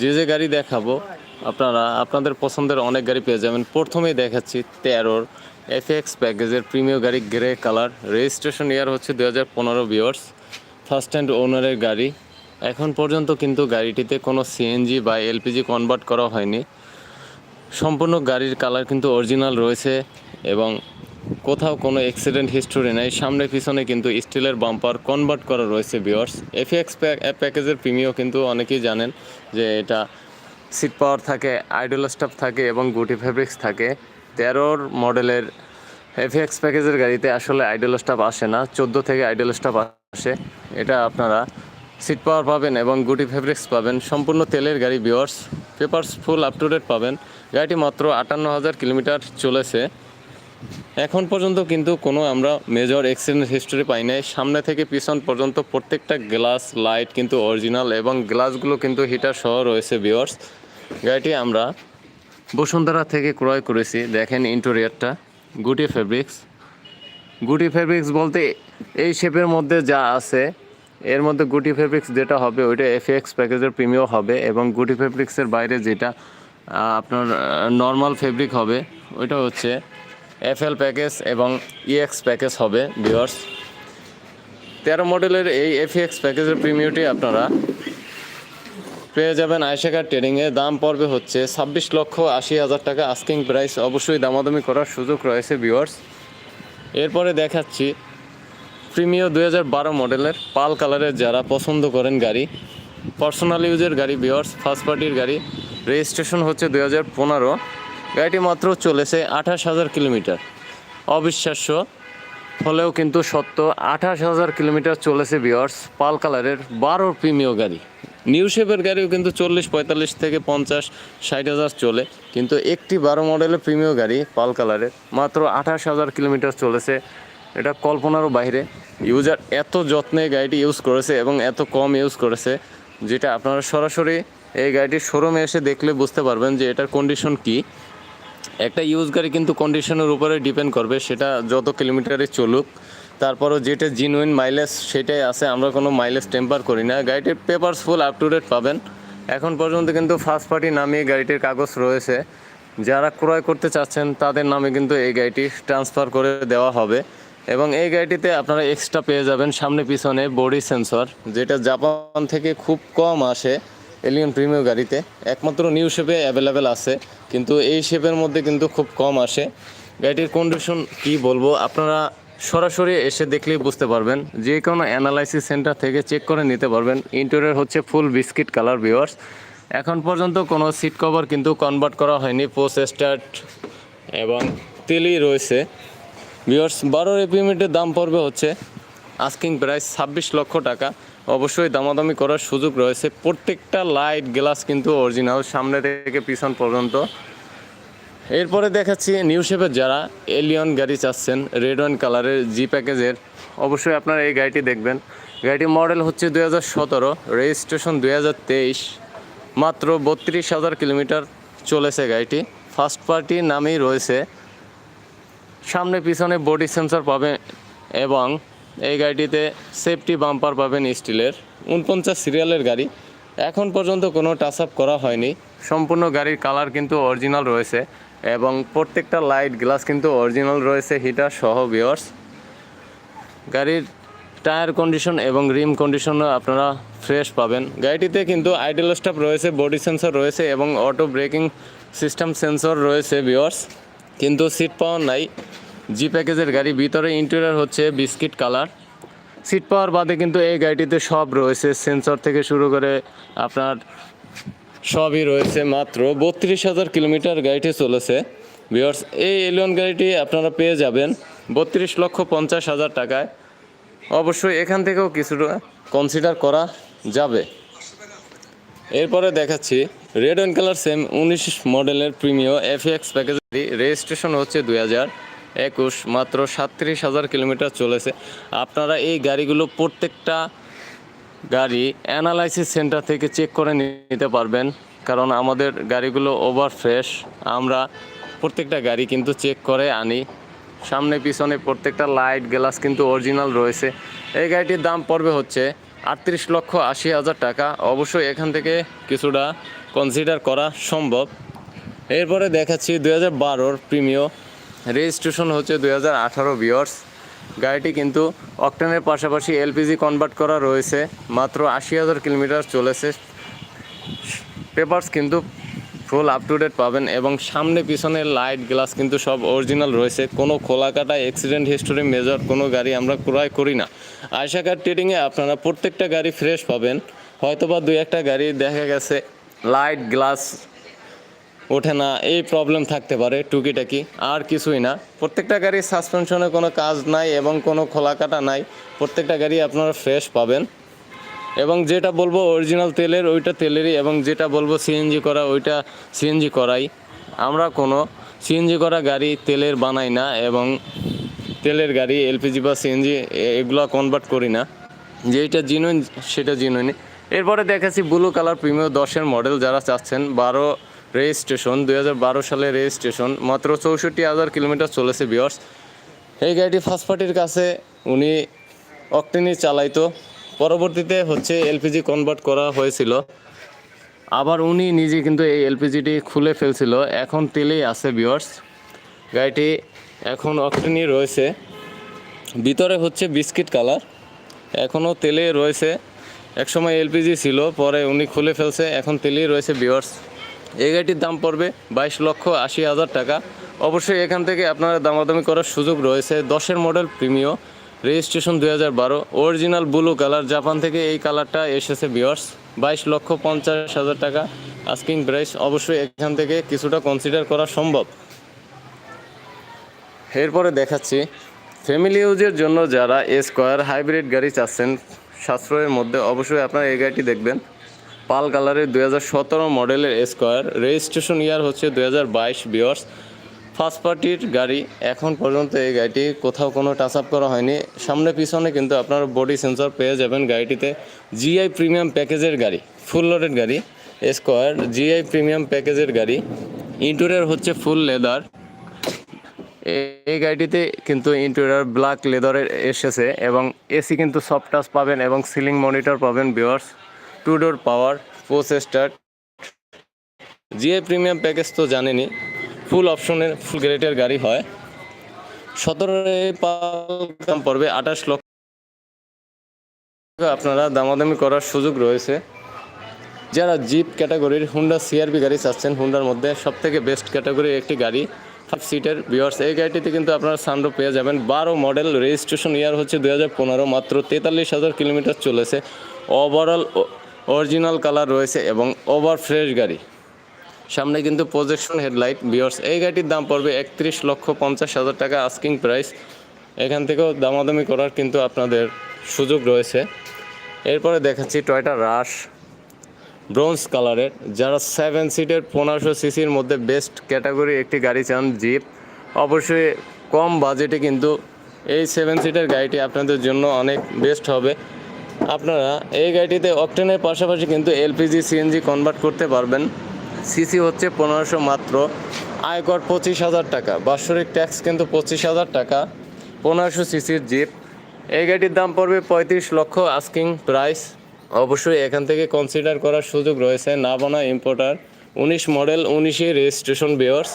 যে যে গাড়ি দেখাবো, আপনারা, আপনাদের পছন্দের অনেক গাড়ি পেয়ে যাবেন। প্রথমেই দেখাচ্ছি তেরোর এফ এক্স প্যাকেজের প্রিমিয় গাড়ি, গ্রে কালার। রেজিস্ট্রেশন ইয়ার হচ্ছে দু হাজার পনেরো বিয়ার্স ফার্স্ট হ্যান্ড ওনারের গাড়ি। এখন পর্যন্ত কিন্তু গাড়িটিতে কোনো সিএনজি বা এলপিজি কনভার্ট করা হয়নি। সম্পূর্ণ গাড়ির কালার কিন্তু অরিজিনাল রয়েছে এবং কোথাও কোনো অ্যাক্সিডেন্ট হিস্টোরি নেই, সামনে পিছনে কিন্তু স্টিলের বাম্পার কনভার্ট করা রয়েছে বিয়ার্স এফএক্স প্যাকেজের প্রিমিও কিন্তু অনেকেই জানেন যে এটা সিট পাওয়ার থাকে আইডল স্টাফ থাকে এবং গুটি ফেব্রিক্স থাকে। তেরোর মডেলের এফএক্স প্যাকেজের গাড়িতে আসলে আইডল স্টাফ আসে না, চোদ্দ থেকে আইডল স্টাফ আসে। এটা আপনারা সিট পাওয়ার পাবেন এবং গুটি ফেব্রিক্স পাবেন। সম্পূর্ণ তেলের গাড়ি বিয়ার্স papers full up to date পাবেন। গাড়িটি মাত্র আটান্ন হাজার কিলোমিটার চলেছে। এখন পর্যন্ত কিন্তু কোনো আমরা মেজর অ্যাক্সিডেন্ট হিস্টোরি পাই নাই। সামনে থেকে পিছন পর্যন্ত প্রত্যেকটা গ্লাস লাইট কিন্তু অরিজিনাল এবং গ্লাসগুলো কিন্তু হিটার সহ রয়েছে বিয়ার্স গাড়িটি আমরা বসুন্ধরা থেকে ক্রয় করেছি। দেখেন ইন্টেরিয়ারটা গুটি ফেব্রিক্স গুটি ফেব্রিক্স বলতে এই শেপের মধ্যে যা আছে, এর মধ্যে গুটি ফেব্রিক্স যেটা হবে ওইটা এফ এক্স প্যাকেজের প্রিমিয় হবে এবং গুটি ফেব্রিক্সের বাইরে যেটা আপনার নর্মাল ফেব্রিক হবে, ওইটা হচ্ছে এফ এল প্যাকেজ এবং ইএক্স প্যাকেজ হবে ভিওর্স তেরো মডেলের এই এফ এক্স প্যাকেজের প্রিমিয়টি আপনারা পেয়ে যাবেন আয়সাকার ট্রেডিংয়ে দাম পড়বে হচ্ছে ছাব্বিশ লক্ষ আশি হাজার টাকা। আস্কিং প্রাইস অবশ্যই দামাদামি করার সুযোগ রয়েছে ভিওর্স এরপরে দেখাচ্ছি প্রিমিও দুই মডেলের পাল কালারের যারা পছন্দ করেন গাড়ি। পার্সোনাল ইউজের গাড়ি বিয়ার্স ফার্স্ট পার্টির গাড়ি। রেজিস্ট্রেশন হচ্ছে দুই হাজার পনেরো। গাড়িটি মাত্র চলেছে আঠাশ হাজার কিলোমিটার। অবিশ্বাস্য, হলেও কিন্তু সত্য, আঠাশ হাজার কিলোমিটার চলেছে বিয়ার্স পাল কালারের বারো প্রিমিয় গাড়ি। নিউ শেপের গাড়িও কিন্তু চল্লিশ, পঁয়তাল্লিশ থেকে পঞ্চাশ, ষাট হাজার চলে। কিন্তু একটি বারো মডেলের প্রিমিয় গাড়ি, পাল কালারের, মাত্র আঠাশ হাজার কিলোমিটার চলেছে। এটা কল্পনারও বাইরে। ইউজার এত যত্নে গাড়িটি ইউজ করেছে এবং এত কম ইউজ করেছে, যেটা আপনারা সরাসরি এই গাড়িটির শোরুমে এসে দেখলে বুঝতে পারবেন যে এটার কন্ডিশন কী। একটা ইউজ গাড়ি কিন্তু কন্ডিশনের উপরে ডিপেন্ড করবে, সেটা যত কিলোমিটারে চলুক। তারপরও যেটা জিনুইন মাইলেজ সেটাই আছে, আমরা কোনো মাইলেজ টেম্পার করি না। গাড়িটির papers full up to date পাবেন। এখন পর্যন্ত কিন্তু ফার্স্ট পার্টি নামিয়ে গাড়িটির কাগজ রয়েছে। যারা ক্রয় করতে চাচ্ছেন, তাদের নামে কিন্তু এই গাড়িটি ট্রান্সফার করে দেওয়া হবে। এবং এই গাড়িটিতে আপনারা এক্সট্রা পেয়ে যাবেন সামনে পিছনে বডি সেন্সর যেটা জাপান থেকে খুব কম আসে। এলিয়ন প্রিমিয়াম গাড়িতে। একমাত্র নিউ শেপে অ্যাভেলেবেল আছে, কিন্তু এই শেপের মধ্যে কিন্তু খুব কম আসে। গাড়িটির কন্ডিশন কি বলব, আপনারা সরাসরি এসে দেখলেই বুঝতে পারবেন। যে কোনো অ্যানালাইসিস সেন্টার থেকে চেক করে নিতে পারবেন। ইন্টেরিয়র হচ্ছে ফুল বিস্কিট কালার ভিওয়ার্স এখন পর্যন্ত কোনো সিট কভার কিন্তু কনভার্ট করা হয়নি পোস্ট স্টার্ট এবং তেলই রয়েছে। ভিওর্স বারো এপিএমেন্টের দাম পড়বে হচ্ছে আস্কিং প্রাইস ছাব্বিশ লক্ষ টাকা। অবশ্যই দামাদামি করার সুযোগ রয়েছে। প্রত্যেকটা লাইট গ্লাস কিন্তু অরিজিনাল সামনে থেকে পিছন পর্যন্ত। এরপরে দেখাচ্ছি নিউ শেপের যারা এলিয়ন গাড়ি চাচ্ছেন রেড ওয়ান কালারের জি প্যাকেজের অবশ্যই আপনারা এই গাড়িটি দেখবেন। গাড়িটির মডেল হচ্ছে দুই হাজার সতেরো রেজিস্ট্রেশন দুই হাজার তেইশ। মাত্র বত্রিশ হাজার কিলোমিটার চলেছে গাড়িটি। ফার্স্ট পার্টি নামেই রয়েছে। সামনে পিছনে বডি সেন্সর পাবেন এবং এই গাড়িটিতে সেফটি বাম্পার পাবেন স্টিলের। উনপঞ্চাশ সিরিয়ালের গাড়ি। এখন পর্যন্ত কোনো টাচ আপ করা হয়নি। সম্পূর্ণ গাড়ির কালার কিন্তু অরিজিনাল রয়েছে এবং প্রত্যেকটা লাইট গ্লাস কিন্তু অরিজিনাল রয়েছে হিটার সহ বিয়ার্স গাড়ির টায়ার কন্ডিশন এবং রিম কন্ডিশনও আপনারা ফ্রেশ পাবেন। গাড়িটিতে কিন্তু আইডেল স্টাফ রয়েছে বডি সেন্সর রয়েছে এবং অটো ব্রেকিং সিস্টেম সেন্সর রয়েছে বিয়ার্স কিন্তু সিট পাওয়ার নাই। জি প্যাকেজের গাড়ি, ভিতরে ইন্টেরিয়র হচ্ছে বিস্কিট কালার। সিট পাওয়ার বাদে কিন্তু এই গাড়িটিতে সব রয়েছে। সেন্সর থেকে শুরু করে আপনার সবই রয়েছে মাত্র। বত্রিশ হাজার কিলোমিটার গাড়িটি চলেছে। বিয়ার্স এই এলিয়ন গাড়িটি আপনারা পেয়ে যাবেন বত্রিশ লক্ষ পঞ্চাশ হাজার টাকায়। অবশ্যই এখান থেকেও কিছুটা কনসিডার করা যাবে। এরপরে দেখাচ্ছি রেড অ্যান্ড কালার সেম উনিশ মডেলের premium F X package registration হচ্ছে দুই হাজার। একুশ, মাত্র সাতত্রিশ হাজার কিলোমিটার চলেছে। আপনারা এই গাড়িগুলো প্রত্যেকটা গাড়ি অ্যানালাইসিস সেন্টার থেকে চেক করে নিতে পারবেন, কারণ আমাদের গাড়িগুলো ওভার ফ্রেশ আমরা প্রত্যেকটা গাড়ি কিন্তু চেক করে আনি। সামনে পিছনে প্রত্যেকটা লাইট গ্লাস কিন্তু অরিজিনাল রয়েছে। এই গাড়িটির দাম পড়বে হচ্ছে আটত্রিশ লক্ষ আশি হাজার টাকা। অবশ্যই এখান থেকে কিছুটা কনসিডার করা সম্ভব। এরপরে দেখাচ্ছি দু হাজার বারোর প্রিমিয় রেজিস্ট্রেশন হচ্ছে দুই হাজার আঠারো বিয়ার্স গাড়িটি কিন্তু অকটেনের পাশাপাশি এলপিজি কনভার্ট করা রয়েছে। মাত্র আশি হাজার কিলোমিটার চলেছে। পেপারস কিন্তু ফুল আপ টু ডেট পাবেন এবং সামনে পিছনে লাইট গ্লাস কিন্তু সব অরিজিনাল রয়েছে। কোনো খোলা কাটা অ্যাক্সিডেন্ট হিস্টোরি মেজর কোনো গাড়ি আমরা ক্রয় করি না। আয়সা কার ট্রেডিংয়ে আপনারা প্রত্যেকটা গাড়ি ফ্রেশ পাবেন। হয়তোবা দুই একটা গাড়ি দেখা গেছে লাইট গ্লাস ওঠে না, এই প্রবলেম থাকতে পারে, টুকিটাকি, আর কিছুই না। প্রত্যেকটা গাড়ির সাসপেনশনে কোনো কাজ নাই এবং কোনো খোলা কাটা নাই। প্রত্যেকটা গাড়ি আপনারা ফ্রেশ পাবেন। এবং যেটা বলব অরিজিনাল তেলের, ওইটা তেলেরই, এবং যেটা বলব সিএনজি করা, ওইটা সিএনজি করাই। আমরা কোনো সিএনজি করা গাড়ি তেলের বানাই না, এবং তেলের গাড়ি এলপিজি বা সিএনজি এগুলো কনভার্ট করি না। যেটা জিনুইন সেটা জিনুইন এরপরে দেখাচ্ছি ব্লু কালার প্রিমিয়ার দশের মডেল যারা চাচ্ছেন, বারো রেজিস্ট্রেশন, দুই হাজার বারো সালে রেজিস্ট্রেশন, মাত্র চৌষট্টি হাজার কিলোমিটার চলেছে বিয়ার্স এই গাড়িটি ফার্স্ট পার্টির কাছে উনি অকটেনি চালাইতো। পরবর্তীতে হচ্ছে এলপিজি কনভার্ট করা হয়েছিল। আবার উনি নিজে কিন্তু এই এলপিজিটি খুলে ফেলছিল। এখন তেলেই আছে বিয়ার্স গাড়িটি এখন অকটেনি রয়েছে। ভিতরে হচ্ছে বিস্কিট কালার। এখনও তেলে রয়েছে। একসময় এলপিজি ছিল, পরে উনি খুলে ফেলছে। এখন তেলেই রয়েছে বিয়ার্স এই গাড়িটির দাম পড়বে বাইশ লক্ষ আশি হাজার টাকা। অবশ্যই এখান থেকে আপনারা দামাদামি করার সুযোগ রয়েছে। দশের মডেল প্রিমিও, রেজিস্ট্রেশন দুই হাজার বারো, অরিজিনাল ব্লু কালার। জাপান থেকে এই কালারটা এসেছে বিয়ার্স বাইশ লক্ষ পঞ্চাশ হাজার টাকা আস্কিং প্রাইস। অবশ্যই এখান থেকে কিছুটা কনসিডার করা সম্ভব। এরপরে দেখাচ্ছি ফ্যামিলি ইউজের জন্য যারা স্কোয়ার হাইব্রিড গাড়ি চাচ্ছেন, সাশ্রয়ের মধ্যে অবশ্যই আপনারা এই গাড়িটি দেখবেন। পাল কালারের দুই হাজার সতেরো মডেলের স্কোয়ার। রেজিস্ট্রেশন ইয়ার হচ্ছে দুই হাজার বাইশ বিয়ার্স ফার্স্ট পার্টির গাড়ি এখন পর্যন্ত এই গাড়িটি কোথাও কোনো টাচ আপ করা হয়নি। সামনে পিছনে কিন্তু আপনার বডি সেন্সর পেয়ে যাবেন গাড়িটিতে জিআই প্রিমিয়াম প্যাকেজের গাড়ি ফুল লোডেড গাড়ি, স্কোয়ার জিআই প্রিমিয়াম প্যাকেজের গাড়ি। ইন্টুরিয়ার হচ্ছে ফুল লেদার এই গাড়িটিতে কিন্তু ইন্টেরিয়র ব্ল্যাক লেদারের এসেছে এবং এসি কিন্তু সফট টাচ পাবেন এবং সিলিং মনিটর পাবেন বিয়ার্স two door power push start GA premium package তো জানেনি, ফুল অপশনের ফুল গ্রেডের গাড়ি হয়। সতেরো দাম পড়বে আঠাশ লক্ষ আপনারা দামাদামি করার সুযোগ রয়েছে। যারা জিপ ক্যাটাগরির হুন্ডা সিআরবি গাড়ি চাচ্ছেন, হুন্ডার মধ্যে সব থেকে বেস্ট ক্যাটাগরির একটি গাড়ি, ফাইভ সিটের বিয়ার্স এই গাড়িটিতে কিন্তু আপনারা সানরো পেয়ে যাবেন। বারো মডেল রেজিস্ট্রেশন ইয়ার হচ্ছে দুই হাজার পনেরো, মাত্র তেতাল্লিশ হাজার কিলোমিটার চলেছে। ওভারঅল অরিজিনাল কালার রয়েছে এবং ওভার ফ্রেশ গাড়ি। সামনে কিন্তু প্রজেকশন হেডলাইট বিয়ার্স এই গাড়িটির দাম পড়বে একত্রিশ লক্ষ পঞ্চাশ হাজার টাকা আস্কিং প্রাইস এখান থেকেও দামাদামি করার কিন্তু আপনাদের সুযোগ রয়েছে। এরপরে দেখাচ্ছি টয়টা রাশ ব্রোঞ্জ কালারের যারা সেভেন সিটের পনেরোশো সিসির মধ্যে বেস্ট ক্যাটাগরি একটি গাড়ি চান জিপ অবশ্যই কম বাজেটে কিন্তু এই সেভেন সিটের গাড়িটি আপনাদের জন্য অনেক বেস্ট হবে। আপনারা এই গাড়িটিতে অকটেনের পাশাপাশি কিন্তু এলপিজি সিএনজি কনভার্ট করতে পারবেন। সিসি হচ্ছে পনেরোশো মাত্র, আয়কর পঁচিশ হাজার টাকা, বাৎসরিক ট্যাক্স কিন্তু পঁচিশ হাজার টাকা, পনেরোশো সিসির জিপ এই গাড়িটির দাম পড়বে পঁয়ত্রিশ লক্ষ আস্কিং প্রাইস অবশ্যই এখান থেকে কনসিডার করার সুযোগ রয়েছে নাবানা ইম্পোর্টার উনিশ মডেল উনিশে রেজিস্ট্রেশন বেয়ার্স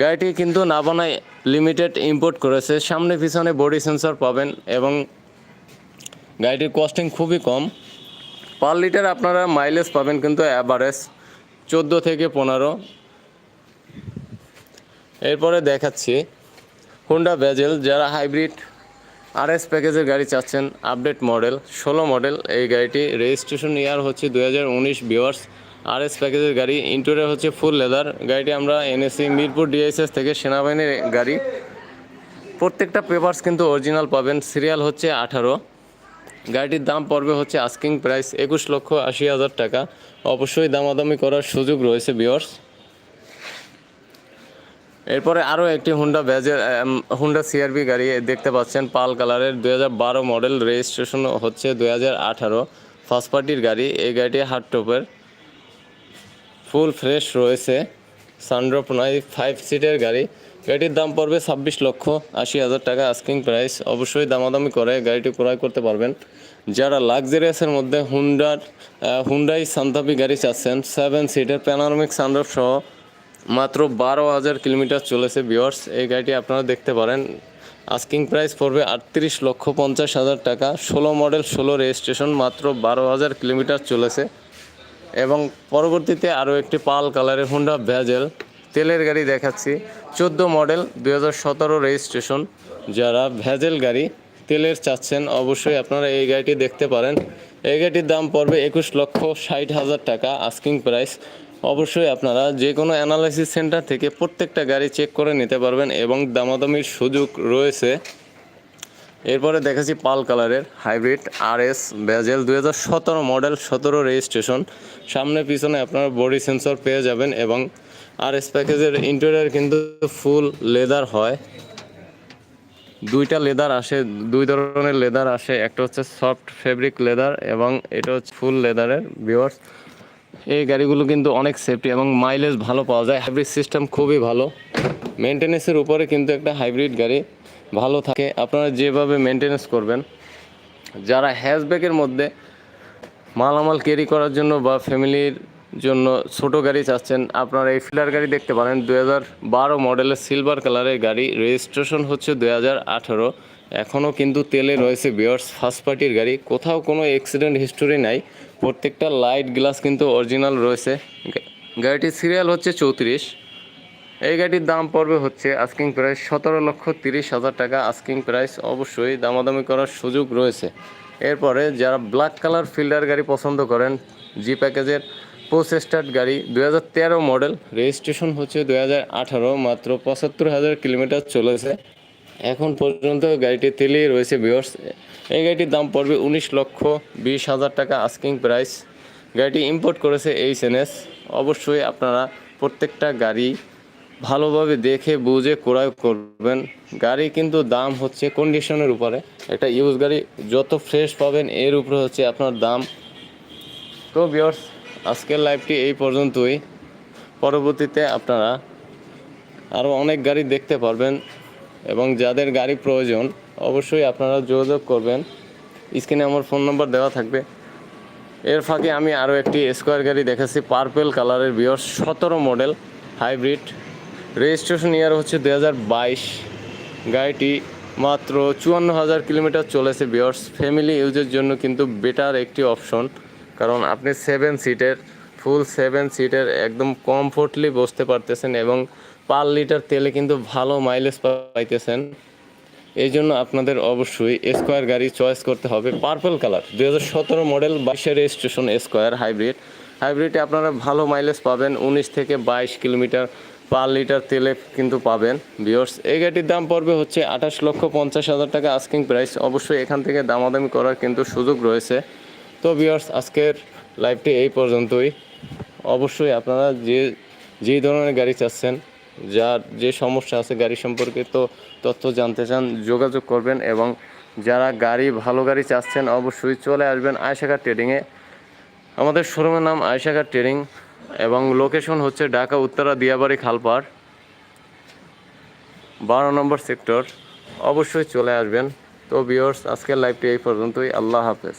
গাড়িটি কিন্তু নাবানায় লিমিটেড ইম্পোর্ট করেছে। সামনে পিছনে বডি সেন্সর পাবেন এবং গাড়িটির কস্টিং খুবই কম। পার লিটার আপনারা মাইলেজ পাবেন কিন্তু অ্যাভারেজ চোদ্দ থেকে পনেরো। এরপরে দেখাচ্ছি হুন্ডা ভেজেল যারা হাইব্রিড আর এস প্যাকেজের গাড়ি চাচ্ছেন আপডেট মডেল ষোলো মডেল এই গাড়িটি রেজিস্ট্রেশন ইয়ার হচ্ছে দু হাজার উনিশ বিওয়ার্স আর এস প্যাকেজের গাড়ি ইন্টোরিয়ার হচ্ছে ফুল লেদার গাড়িটি আমরা এনএসসি মিরপুর ডিএসএস থেকে সেনাবাহিনীর গাড়ি। প্রত্যেকটা পেপারস কিন্তু অরিজিনাল পাবেন। সিরিয়াল হচ্ছে আঠারো। গাড়িটির দাম পড়বে হচ্ছে আস্কিং প্রাইস একুশ লক্ষ আশি হাজার টাকা। অবশ্যই দামাদামি করার সুযোগ রয়েছে বিয়ার্স এরপরে আরও একটি হুন্ডা ব্যাজের হুন্ডা সিআরবি গাড়ি দেখতে পাচ্ছেন, পাল কালারের হাজার বারো মডেল রেজিস্ট্রেশন হচ্ছে দুই হাজার আঠারো। ফার্স্ট পার্টির গাড়ি, এই গাড়িটি হার্ড টপের ফুল ফ্রেশ রয়েছে। সানড্রপ নয় ফাইভ সিটের গাড়ি। গাড়িটির দাম পড়বে ছাব্বিশ লক্ষ আশি হাজার টাকা আস্কিং প্রাইস অবশ্যই দামাদামি করে গাড়িটি ক্রয় করতে পারবেন। যারা লাক্সারিয়াসের মধ্যে হুন্ডার হুন্ডাই সান্তাপি গাড়ি চাচ্ছেন সেভেন সিটের প্যানারমিক সানরফ সহ মাত্র বারো হাজার কিলোমিটার চলেছে বিয়ার্স এই গাড়িটি আপনারা দেখতে পারেন। আস্কিং প্রাইস পড়বে আটত্রিশ লক্ষ পঞ্চাশ হাজার টাকা। ষোলো মডেল ষোলো রেজিস্ট্রেশন মাত্র বারো হাজার কিলোমিটার চলেছে। এবং পরবর্তীতে আরও একটি পাল কালারের হুন্ডা ভ্যাজেল তেলের গাড়ি দেখাচ্ছি। চোদ্দ মডেল, দুই হাজার সতেরো রেজিস্ট্রেশন। যারা ভেজেল গাড়ি তেলের চাচ্ছেন, অবশ্যই আপনারা এই গাড়িটি দেখতে পারেন। এই গাড়িটির দাম পড়বে একুশ লক্ষ ষাট হাজার টাকা আস্কিং প্রাইস অবশ্যই আপনারা যে কোনো অ্যানালাইসিস সেন্টার থেকে প্রত্যেকটা গাড়ি চেক করে নিতে পারবেন এবং দামাদামির সুযোগ রয়েছে। এরপরে দেখাচ্ছি পাল কালারের হাইব্রিড আর এস হাজার সতেরো মডেল, সতেরো রেজিস্ট্রেশন। সামনে পিছনে আপনারা বডি সেন্সর পেয়ে যাবেন এবং আর এস প্যাকেজের ইন্টেরিয়ার কিন্তু ফুল লেদার হয়। দুইটা লেদার আসে, দুই ধরনের লেদার আসে। একটা হচ্ছে সফট ফেব্রিক লেদার এবং এটা হচ্ছে ফুল লেদারের বিওয়ার্স এই গাড়িগুলো কিন্তু অনেক সেফটি এবং মাইলেজ ভালো পাওয়া যায়। হাইব্রিড সিস্টেম খুবই ভালো। মেনটেনেন্সের উপরে কিন্তু একটা হাইব্রিড গাড়ি ভালো থাকে। আপনারা যেভাবে মেনটেনেন্স করবেন, যারা হ্যাশব্যাগের মধ্যে মালামাল ক্যারি করার জন্য বা ফ্যামিলির জন্য ছোট গাড়ি চাচ্ছেন। আপনারা এই ফিলার গাড়ি দেখতে পারেন। দু বারো মডেলের সিলভার কালারের গাড়ি। রেজিস্ট্রেশন হচ্ছে দু আঠারো। এখনও কিন্তু তেলে রয়েছে বিয়ার্স ফার্স্ট পার্টির গাড়ি। কোথাও কোনো অ্যাক্সিডেন্ট হিস্টোরি নাই। প্রত্যেকটা লাইট গ্লাস কিন্তু অরিজিনাল রয়েছে। গাড়িটির সিরিয়াল হচ্ছে চৌত্রিশ। এই গাড়ির দাম পড়বে হচ্ছে আস্কিং প্রাইস সতেরো লক্ষ তিরিশ হাজার টাকা। আস্কিং প্রাইস অবশ্যই দামাদামি করার সুযোগ রয়েছে। এরপরে যারা ব্ল্যাক কালার ফিল্ডার গাড়ি পছন্দ করেন জি প্যাকেজের পোস্ট স্টার্ট গাড়ি দু হাজার তেরো মডেল। রেজিস্ট্রেশন হচ্ছে দু হাজার আঠারো, মাত্র পঁচাত্তর হাজার কিলোমিটার চলেছে। এখন পর্যন্ত গাড়িটি তেলেই রয়েছে বিয়র্স এই গাড়িটির দাম পড়বে উনিশ লক্ষ বিশ হাজার টাকা আস্কিং প্রাইস গাড়িটি ইম্পোর্ট করেছে এইচ এন এস অবশ্যই আপনারা প্রত্যেকটা গাড়ি ভালোভাবে দেখে, বুঝে, ক্রয় করবেন। গাড়ি কিন্তু দাম হচ্ছে কন্ডিশনের উপরে। একটা ইউজ গাড়ি যত ফ্রেশ পাবেন, এর উপরে হচ্ছে আপনার দাম। তো বিয়ার্স আজকের লাইভটি এই পর্যন্তই। পরবর্তীতে আপনারা আরও অনেক গাড়ি দেখতে পারবেন এবং যাদের গাড়ি প্রয়োজন, অবশ্যই আপনারা যোগাযোগ করবেন। স্ক্রিনে আমার ফোন নম্বর দেওয়া থাকবে। এর ফাঁকে আমি আরও একটি স্কোয়ার গাড়ি দেখাচ্ছি পার্পেল কালারের বিয়র্স সতেরো মডেল হাইব্রিড রেজিস্ট্রেশন ইয়ার হচ্ছে দু বাইশ। গাড়িটি মাত্র চুয়ান্ন হাজার কিলোমিটার চলেছে বিয়র্স ফ্যামিলি ইউজের জন্য কিন্তু বেটার একটি অপশন কারণ আপনি সেভেন সিটের ফুল সেভেন সিটের একদম কমফোর্টলি বসতে পারতেছেন এবং পার লিটার তেলে কিন্তু ভালো মাইলেজ পাইতেছেন। এই জন্য আপনাদের অবশ্যই স্কোয়ার গাড়ি চয়েস করতে হবে পার্পল কালার দুই হাজার সতেরো মডেল বাইশের রেজিস্ট্রেশন স্কোয়ার হাইব্রিড হাইব্রিডে আপনারা ভালো মাইলেজ পাবেন, উনিশ থেকে বাইশ কিলোমিটার পার লিটার তেলে কিন্তু পাবেন। বিয়র্স এই গাড়িটির দাম পড়বে হচ্ছে আঠাশ লক্ষ পঞ্চাশ হাজার টাকা। আস্কিং প্রাইস অবশ্যই এখান থেকে দামাদামি করার কিন্তু সুযোগ রয়েছে। তো বিয়ার্স আজকের লাইভটি এই পর্যন্তই। অবশ্যই আপনারা যে যেই ধরনের গাড়ি চাচ্ছেন, যার যে সমস্যা আছে গাড়ি সম্পর্কে তো তথ্য জানতে চান, যোগাযোগ করবেন এবং যারা গাড়ি, ভালো গাড়ি চাচ্ছেন, অবশ্যই চলে আসবেন আয়সাকার ট্রেডিংয়ে আমাদের শোরুমের নাম আয়সাকার ট্রেডিং এবং লোকেশন হচ্ছে ঢাকা, উত্তরা, দিয়াবাড়ি, খালপাড়। বারো নম্বর সেক্টর অবশ্যই চলে আসবেন। তো বিয়র্স আজকের লাইভটি এই পর্যন্তই। আল্লাহ হাফেজ।